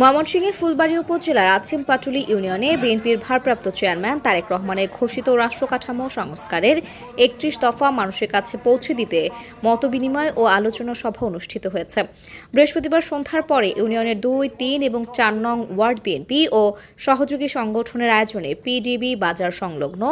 ময়মনসিংহের ফুলবাড়ী উপজেলার আছিম পাটুলি ইউনিয়নে বিএনপির ভারপ্রাপ্ত চেয়ারম্যান তারেক রহমানের ঘোষিত রাষ্ট্রকাঠামো সংস্কারের একত্রিশ দফা মানুষের কাছে পৌঁছে দিতে মতবিনিময় ও আলোচনা সভা অনুষ্ঠিত হয়েছে। বৃহস্পতিবার সন্ধ্যার পরে ইউনিয়নের দুই, তিন এবং চার নং ওয়ার্ড বিএনপি ও সহযোগী সংগঠনের আয়োজনে পিডিবি বাজার সংলগ্ন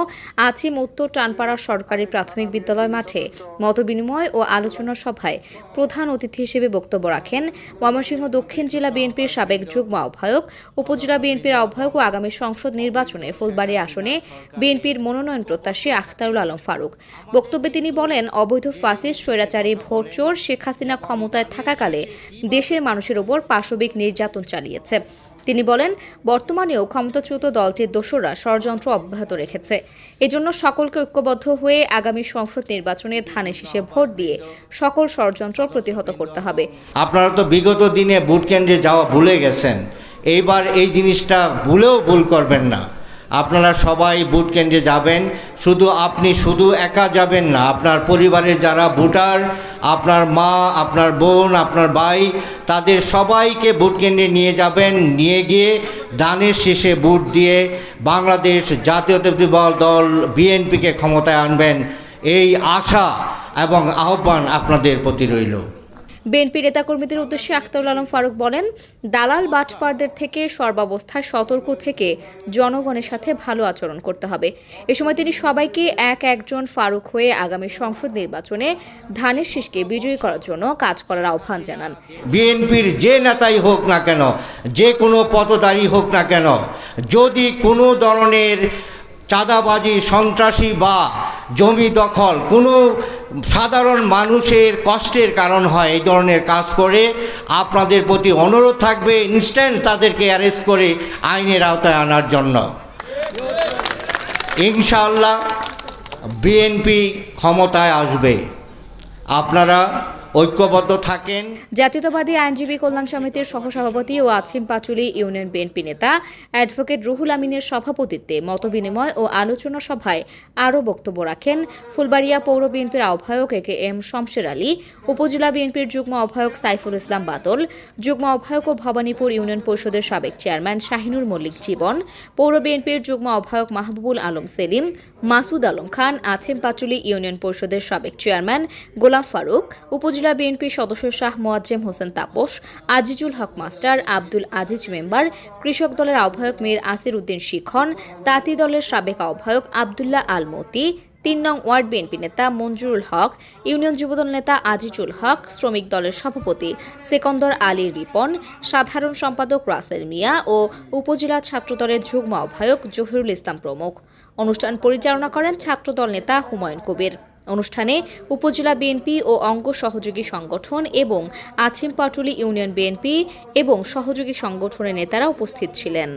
আছিম উত্তর টানপাড়া সরকারি প্রাথমিক বিদ্যালয় মাঠে মতবিনিময় ও আলোচনা সভায় প্রধান অতিথি হিসেবে বক্তব্য রাখেন ময়মনসিংহ দক্ষিণ জেলা বিএনপির সাবেক যুগ্ম আহ্বায়ক, উপজেলা বিএনপির আহ্বায়ক ও আগামী সংসদ নির্বাচনে ফুলবাড়ি আসনে বিএনপির মনোনয়ন প্রত্যাশী আখতারুল আলম ফারুক। বক্তব্যে তিনি বলেন, অবৈধ ফাসিস্ট স্বৈরাচারী ভোটচোর শেখ হাসিনা ক্ষমতায় থাকাকালে দেশের মানুষের ওপর পাশবিক নির্যাতন চালিয়েছে। তিনি বলেন, বর্তমানেও ক্ষমতাচ্যুত দলটির দোসররা ষড়যন্ত্র অব্যাহত রেখেছে। এজন্য সকলকে ঐক্যবদ্ধ হয়ে আগামী সংসদ নির্বাচনে ধানে শীষে ভোট দিয়ে সকল ষড়যন্ত্র প্রতিহত করতে হবে। আপনারা তো বিগত দিনে ভোট কেন্দ্রে যাওয়া ভুলে গেছেন। এইবার এই জিনিসটা ভুলেও ভুল করবেন না। আপনারা সবাই ভোট কেন্দ্রে যাবেন। শুধু আপনি শুধু একা যাবেন না, আপনার পরিবারের যারা ভোটার, আপনার মা, আপনার বোন, আপনার ভাই, তাদের সবাইকে ভোট কেন্দ্রে নিয়ে যাবেন। নিয়ে গিয়ে দানের শেষে ভোট দিয়ে বাংলাদেশ জাতীয়তাবাদী দল বিএনপিকে ক্ষমতায় আনবেন। এই আশা এবং আহ্বান আপনাদের প্রতি রইল। বিএনপি নেতাকর্মীদের উদ্দেশ্যে আখতারুল আলম ফারুক বলেন, দালাল বাটপারদের থেকে সর্বাবস্থায় সতর্ক থেকে জনগণের সাথে ভালো আচরণ করতে হবে। এ সময় তিনি সবাইকে এক একজন ফারুক হয়ে আগামী সংসদ নির্বাচনে ধানের শীষকে বিজয়ী করার জন্য কাজ করার আহ্বান জানান। বিএনপির যে নেতাই হোক না কেন, যে কোনো পদধারী হোক না কেন, যদি কোনো ধরনের চাঁদাবাজি, সন্ত্রাসী বা জমি দখল, কোনো সাধারণ মানুষের কষ্টের কারণ হয় এই ধরনের কাজ করে, আপনাদের প্রতি অনুরোধ থাকবে ইনস্ট্যান্ট তাদেরকে অ্যারেস্ট করে আইনের আওতায় আনার জন্য। ইনশাআল্লাহ, বিএনপি ক্ষমতায় আসবে। আপনারা ঐক্যবদ্ধ থাকেন। জাতীয়তাবাদী আইনজীবী কল্যাণ সমিতির সহসভাপতি ও আছিম পাচুলি ইউনিয়ন বিএনপি নেতা অ্যাডভোকেট রুহুল আমিনের সভাপতিত্বে মতবিনিময় ও আলোচনা সভায় আরও বক্তব্য রাখেন ফুলবাড়িয়া পৌর বিএনপির আহ্বায়ক এ কে এম শমশের আলী, উপজেলা বিএনপির যুগ্ম আহ্বায়ক সাইফুল ইসলাম বাদল, যুগ্ম আহ্বায়ক ও ভবানীপুর ইউনিয়ন পরিষদের সাবেক চেয়ারম্যান শাহিনুর মল্লিক জীবন, পৌর বিএনপির যুগ্ম আহ্বায়ক মাহবুবুল আলম সেলিম, মাসুদ আলম খান, আছিম পাচুলি ইউনিয়ন পরিষদের সাবেক চেয়ারম্যান গোলাম ফারুক, উপজেলা বিএনপির সদস্য শাহ মোয়াজ্জেম হোসেন তাপস, আজিজুল হক মাস্টার আব্দুল আজিজ মেম্বার, কৃষক দলের আহ্বায়ক মীর আসির উদ্দিন শিখন, তাঁতি দলের সাবেক আহ্বায়ক আবদুল্লাহ আলমতি তিন নং ওয়ার্ড বিএনপি নেতা মঞ্জুরুল হক, ইউনিয়ন যুবদল নেতা আজিজুল হক, শ্রমিক দলের সভাপতি সেকন্দর আলী রিপন, সাধারণ সম্পাদক রাসেল মিয়া ও উপজেলা ছাত্রদলের যুগ্ম আহ্বায়ক জহিরুল ইসলাম প্রমুখ। অনুষ্ঠান পরিচালনা করেন ছাত্রদল নেতা হুমায়ুন কবির। অনুষ্ঠানে উপজেলা বিএনপি ও অঙ্গ সহযোগী সংগঠন এবং আছিম পাটুলি ইউনিয়ন বিএনপি এবং সহযোগী সংগঠনের নেতারা উপস্থিত ছিলেন।